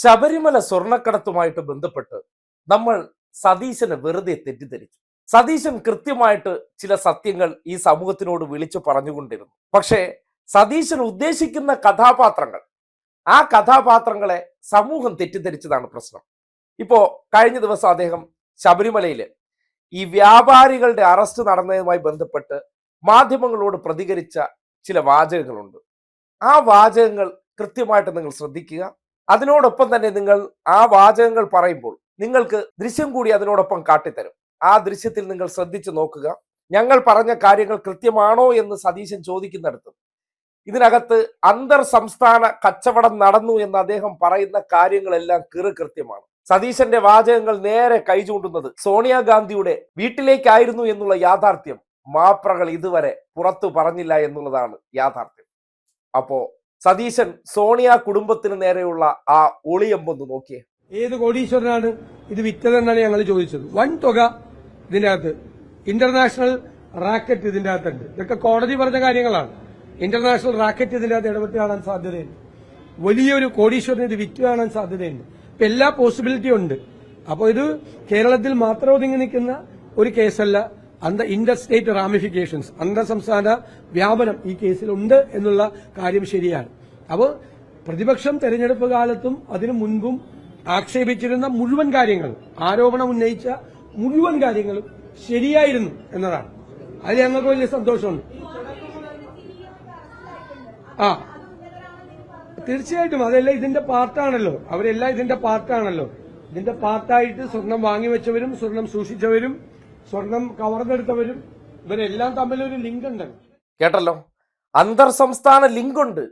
ശബരിമല സ്വർണക്കടത്തുമായിട്ട് ബന്ധപ്പെട്ട് നമ്മൾ സതീശനെ വെറുതെ തെറ്റിദ്ധരിച്ചു. സതീശൻ കൃത്യമായിട്ട് ചില സത്യങ്ങൾ ഈ സമൂഹത്തിനോട് വിളിച്ചു പറഞ്ഞുകൊണ്ടിരുന്നു. പക്ഷേ സതീശൻ ഉദ്ദേശിക്കുന്ന കഥാപാത്രങ്ങൾ ആ കഥാപാത്രങ്ങളെ സമൂഹം തെറ്റിദ്ധരിച്ചതാണ് പ്രശ്നം. ഇപ്പോ കഴിഞ്ഞ ദിവസം അദ്ദേഹം ശബരിമലയിൽ ഈ വ്യാപാരികളുടെ അറസ്റ്റ് നടന്നതുമായി ബന്ധപ്പെട്ട് മാധ്യമങ്ങളോട് പ്രതികരിച്ച ചില വാചകങ്ങളുണ്ട്. ആ വാചകങ്ങൾ കൃത്യമായിട്ട് നിങ്ങൾ ശ്രദ്ധിക്കുക. അതിനോടൊപ്പം തന്നെ നിങ്ങൾ ആ വാചകങ്ങൾ പറയുമ്പോൾ നിങ്ങൾക്ക് ദൃശ്യം കൂടി അതിനോടൊപ്പം കാട്ടിത്തരും. ആ ദൃശ്യത്തിൽ നിങ്ങൾ ശ്രദ്ധിച്ചു നോക്കുക. ഞങ്ങൾ പറഞ്ഞ കാര്യങ്ങൾ കൃത്യമാണോ എന്ന് സതീശൻ ചോദിക്കുന്നിടത്തും ഇതിനകത്ത് അന്തർ സംസ്ഥാന കച്ചവടം നടന്നു എന്ന് അദ്ദേഹം പറയുന്ന കാര്യങ്ങളെല്ലാം കിറു കൃത്യമാണ്. സതീശന്റെ വാചകങ്ങൾ നേരെ കൈ ചൂണ്ടുന്നത് സോണിയാഗാന്ധിയുടെ വീട്ടിലേക്കായിരുന്നു എന്നുള്ള യാഥാർത്ഥ്യം. മാപ്രകൾ ഇതുവരെ പുറത്തു പറഞ്ഞില്ല എന്നുള്ളതാണ് യാഥാർത്ഥ്യം. അപ്പോ സതീശൻ സോണിയ കുടുംബത്തിന് നേരെയുള്ള ആ ഒളിയമ്പൊന്ന് നോക്കിയേ. ഏത് കോടീശ്വരനാണ് ഇത് വിറ്റതെന്നാണ് ഞങ്ങൾ ചോദിച്ചത്. വൻ തുക ഇതിന്റെ അകത്ത്. ഇന്റർനാഷണൽ റാക്കറ്റ് ഇതിന്റെ അകത്തുണ്ട്. ഇതൊക്കെ കോടതി പറഞ്ഞ കാര്യങ്ങളാണ്. ഇന്റർനാഷണൽ റാക്കറ്റ് ഇതിന്റെ അകത്ത് ഇടപെട്ട് കാണാൻ സാധ്യതയുണ്ട്. വലിയൊരു കോടീശ്വരന് ഇത് വിറ്റ് കാണാൻ സാധ്യതയുണ്ട്. ഇപ്പൊ എല്ലാ പോസിബിലിറ്റിയും ഉണ്ട്. അപ്പോൾ ഇത് കേരളത്തിൽ മാത്രം ഒതുങ്ങി നിൽക്കുന്ന ഒരു കേസല്ല. അന്ത ഇന്റർ സ്റ്റേറ്റ് റാമിഫിക്കേഷൻസ് അന്തർ സംസ്ഥാന വ്യാപനം ഈ കേസിലുണ്ട് എന്നുള്ള കാര്യം ശരിയാണ്. അപ്പോൾ പ്രതിപക്ഷം തെരഞ്ഞെടുപ്പ് കാലത്തും അതിനു മുൻപും ആക്ഷേപിച്ചിരുന്ന മുഴുവൻ കാര്യങ്ങൾ ആരോപണം ഉന്നയിച്ച മുഴുവൻ കാര്യങ്ങളും ശരിയായിരുന്നു എന്നതാണ്. അതിൽ ഞങ്ങൾക്ക് വലിയ സന്തോഷമുണ്ട്. ആ. തീർച്ചയായിട്ടും അതെല്ലാം ഇതിന്റെ പാർട്ടാണല്ലോ. അവരെല്ലാം ഇതിന്റെ പാർട്ടാണല്ലോ. ഇതിന്റെ പാർട്ടായിട്ട് സ്വർണം വാങ്ങിവെച്ചവരും സ്വർണം സൂക്ഷിച്ചവരും സ്വർണം കവർന്നെടുത്തവരും ഇവരെല്ലാം തമ്മിൽ ഒരു ലിങ്ക് ഉണ്ട് കേട്ടല്ലോ? അന്തർ സംസ്ഥാന ലിങ്ക് ഉണ്ട്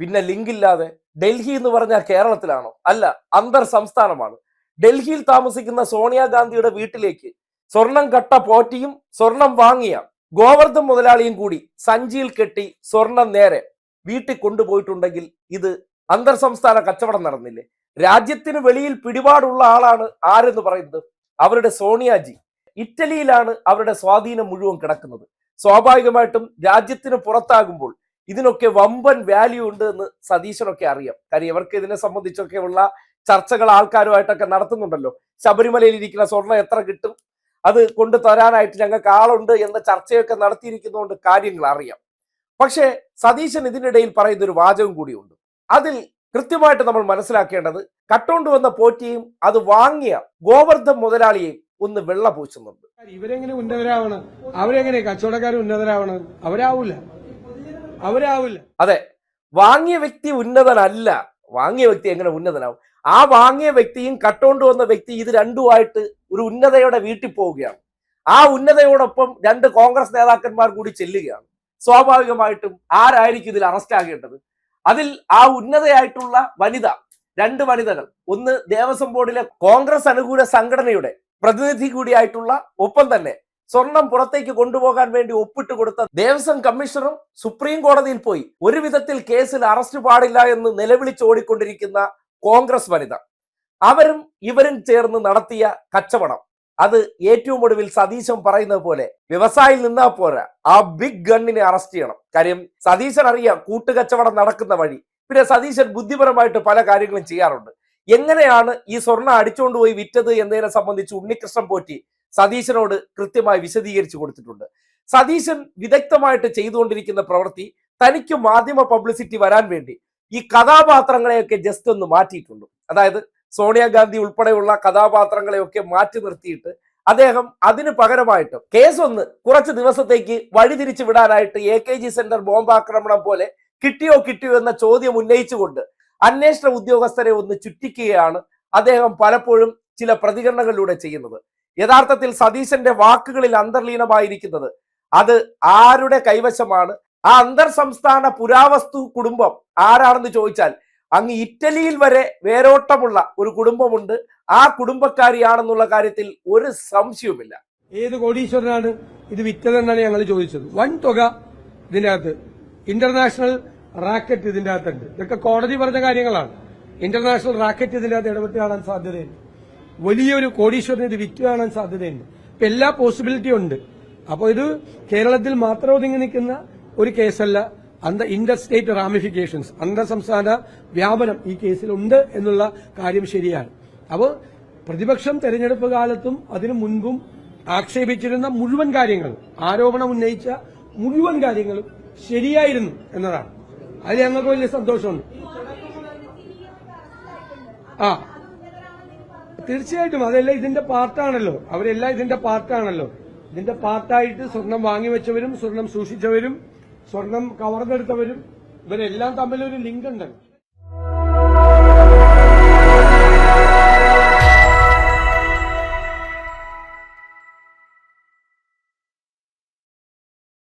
പിന്നെ ലിങ്ക് ഇല്ലാതെ ഡൽഹി എന്ന് പറഞ്ഞാൽ കേരളത്തിലാണോ? അല്ല അന്തർ സംസ്ഥാനമാണ്. ഡൽഹിയിൽ താമസിക്കുന്ന സോണിയാഗാന്ധിയുടെ വീട്ടിലേക്ക് സ്വർണം കട്ട പോറ്റിയും സ്വർണം വാങ്ങിയ ഗോവർദ്ധൻ മുതലാളിയും കൂടി സഞ്ചിയിൽ കെട്ടി സ്വർണം നേരെ വീട്ടിൽ കൊണ്ടുപോയിട്ടുണ്ടെങ്കിൽ ഇത് അന്തർ സംസ്ഥാന കച്ചവടം നടന്നില്ലേ? രാജ്യത്തിന് വെളിയിൽ പിടിപാടുള്ള ആളാണ് ആരെന്ന് പറയുന്നത്? അവരുടെ സോണിയാജി. ഇറ്റലിയിലാണ് അവരുടെ സ്വാധീനം മുഴുവൻ കിടക്കുന്നത്. സ്വാഭാവികമായിട്ടും രാജ്യത്തിന് പുറത്താകുമ്പോൾ ഇതിനൊക്കെ വമ്പൻ വാല്യൂ ഉണ്ട് എന്ന് സതീശനൊക്കെ അറിയാം. കാര്യം ഇവർക്ക് ഇതിനെ സംബന്ധിച്ചൊക്കെ ഉള്ള ചർച്ചകൾ ആൾക്കാരുമായിട്ടൊക്കെ നടത്തുന്നുണ്ടല്ലോ. ശബരിമലയിൽ ഇരിക്കുന്ന സ്വർണം എത്ര കിട്ടും? അത് കൊണ്ടു തരാനായിട്ട് ഞങ്ങൾക്ക് ആളുണ്ട് എന്ന ചർച്ചയൊക്കെ നടത്തിയിരിക്കുന്നതുകൊണ്ട് കാര്യങ്ങൾ അറിയാം. പക്ഷേ സതീശൻ ഇതിനിടയിൽ പറയുന്ന ഒരു വാചകം കൂടിയുണ്ട്. അതിൽ കൃത്യമായിട്ട് നമ്മൾ മനസ്സിലാക്കേണ്ടത് കട്ടോണ്ട് വന്ന പോറ്റിയും അത് വാങ്ങിയ ഗോവർദ്ധം മുതലാളിയെയും ഒന്ന് വെള്ള പൂച്ചുന്നുണ്ട് ഇവരെങ്ങനെ ഉന്നതരാവണം? അവരെങ്ങനെ കച്ചവടക്കാർ ഉന്നതരാവണം? അവരാവൂല. അവരാവൂല. അതെ വാങ്ങിയ വ്യക്തി ഉന്നതനല്ല. വാങ്ങിയ വ്യക്തി എങ്ങനെ ഉന്നതനാവും? ആ വാങ്ങിയ വ്യക്തിയും കട്ടോണ്ട് വന്ന വ്യക്തി ഇത് രണ്ടുമായിട്ട് ഒരു ഉന്നതയുടെ വീട്ടിൽ പോവുകയാണ്. ആ ഉന്നതയോടൊപ്പം രണ്ട് കോൺഗ്രസ് നേതാക്കന്മാർ കൂടി ചെല്ലുകയാണ്. സ്വാഭാവികമായിട്ടും ആരായിരിക്കും ഇതിൽ അറസ്റ്റ് ആകേണ്ടത്? അതിൽ ആ ഉന്നതയായിട്ടുള്ള വനിത രണ്ട് വനിതകൾ. ഒന്ന് ദേവസ്വം ബോർഡിലെ കോൺഗ്രസ് അനുകൂല സംഘടനയുടെ പ്രതിനിധി കൂടിയായിട്ടുള്ള ഒപ്പം തന്നെ സ്വർണം പുറത്തേക്ക് കൊണ്ടുപോകാൻ വേണ്ടി ഒപ്പിട്ട് കൊടുത്ത ദേവസ്വം കമ്മീഷണറും സുപ്രീം കോടതിയിൽ പോയി. ഒരു വിധത്തിൽ കേസിൽ അറസ്റ്റ് പാടില്ല എന്ന് നിലവിളിച്ച് നിലവിളിച്ചോടിക്കൊണ്ടിരിക്കുന്ന കോൺഗ്രസ് വനിത. അവരും ഇവരും ചേർന്ന് നടത്തിയ കച്ചവടം. അത് ഏറ്റവും ഒടുവിൽ സതീശൻ പറയുന്നത് പോലെ വ്യവസായിൽ നിന്നാ പോരാ. ആ ബിഗ് ഗണ്ണിനെ അറസ്റ്റ് ചെയ്യണം. കാര്യം സതീശൻ അറിയാം കൂട്ടുകച്ചവടം നടക്കുന്ന വഴി. പിന്നെ സതീശൻ ബുദ്ധിപരമായിട്ട് പല കാര്യങ്ങളും ചെയ്യാറുണ്ട്. എങ്ങനെയാണ് ഈ സ്വർണം അടിച്ചുകൊണ്ട് പോയി വിറ്റത് എന്നതിനെ സംബന്ധിച്ച് ഉണ്ണികൃഷ്ണൻ പോറ്റി സതീശനോട് കൃത്യമായി വിശദീകരിച്ചു കൊടുത്തിട്ടുണ്ട്. സതീശൻ വിദഗ്ധമായിട്ട് ചെയ്തുകൊണ്ടിരിക്കുന്ന പ്രവൃത്തി തനിക്ക് മാധ്യമ പബ്ലിസിറ്റി വരാൻ വേണ്ടി ഈ കഥാപാത്രങ്ങളെയൊക്കെ ജസ്റ്റ് ഒന്ന് മാറ്റിയിട്ടുണ്ട്. അതായത് സോണിയാഗാന്ധി ഉൾപ്പെടെയുള്ള കഥാപാത്രങ്ങളെയൊക്കെ മാറ്റി നിർത്തിയിട്ട് അദ്ദേഹം അതിന് പകരമായിട്ട് കേസ് ഒന്ന് കുറച്ച് ദിവസത്തേക്ക് വഴിതിരിച്ചു വിടാനായിട്ട് എ കെ ജി സെന്റർ ബോംബാക്രമണം പോലെ കിട്ടിയോ കിട്ടിയോ എന്ന ചോദ്യം ഉന്നയിച്ചുകൊണ്ട് അന്വേഷണ ഉദ്യോഗസ്ഥരെ ഒന്ന് ചുറ്റിക്കുകയാണ് അദ്ദേഹം പലപ്പോഴും ചില പ്രതികരണങ്ങളിലൂടെ ചെയ്യുന്നത്. യഥാർത്ഥത്തിൽ സതീശന്റെ വാക്കുകളിൽ അന്തർലീനമായിരിക്കുന്നത് അത് ആരുടെ കൈവശമാണ്? ആ അന്തർ സംസ്ഥാന പുരാവസ്തു കുടുംബം ആരാണെന്ന് ചോദിച്ചാൽ അങ്ങ് ഇറ്റലിയിൽ വരെ വേരോട്ടമുള്ള ഒരു കുടുംബമുണ്ട്. ആ കുടുംബക്കാരിയാണെന്നുള്ള കാര്യത്തിൽ ഒരു സംശയവുമില്ല. ഏത് കോടീശ്വരനാണ്? ഇത് വിറ്റതെന്നാണ് ഞങ്ങൾ ചോദിച്ചത്. വൻ തുക ഇതിനകത്ത്. ഇന്റർനാഷണൽ റാക്കറ്റ് ഇതിന്റെ അകത്തുണ്ട്. ഇതൊക്കെ കോടതി പറഞ്ഞ കാര്യങ്ങളാണ്. ഇന്റർനാഷണൽ റാക്കറ്റ് ഇതിന്റെ അകത്ത് ഇടപെട്ട് കാണാൻ സാധ്യതയുണ്ട്. വലിയൊരു കോടീശ്വരന് ഇത് വിറ്റ് കാണാൻ സാധ്യതയുണ്ട്. ഇപ്പൊ എല്ലാ പോസിബിലിറ്റിയും ഉണ്ട്. അപ്പോൾ ഇത് കേരളത്തിൽ മാത്രം ഒതുങ്ങി നിൽക്കുന്ന ഒരു കേസല്ല അന്ത ഇന്റർ സ്റ്റേറ്റ് റാമിഫിക്കേഷൻസ് അന്തർ സംസ്ഥാന വ്യാപനം ഈ കേസിലുണ്ട് എന്നുള്ള കാര്യം ശരിയാണ്. അപ്പോൾ പ്രതിപക്ഷം തെരഞ്ഞെടുപ്പ് കാലത്തും അതിനു മുൻപും ആക്ഷേപിച്ചിരുന്ന മുഴുവൻ കാര്യങ്ങളും ആരോപണം ഉന്നയിച്ച മുഴുവൻ കാര്യങ്ങളും ശരിയായിരുന്നു എന്നതാണ്. അതിൽ ഞങ്ങൾക്ക് വലിയ സന്തോഷമുണ്ട് ആ. തീർച്ചയായിട്ടും അതെല്ലാം ഇതിന്റെ പാർട്ടാണല്ലോ. അവരെല്ലാം ഇതിന്റെ പാർട്ടാണല്ലോ. ഇതിന്റെ പാർട്ടായിട്ട് സ്വർണം വാങ്ങിവെച്ചവരും സ്വർണം സൂക്ഷിച്ചവരും സ്വർണം കവർന്നെടുത്തവരും ഇവരെല്ലാം തമ്മിലൊരു ലിങ്ക് ഉണ്ടല്ലോ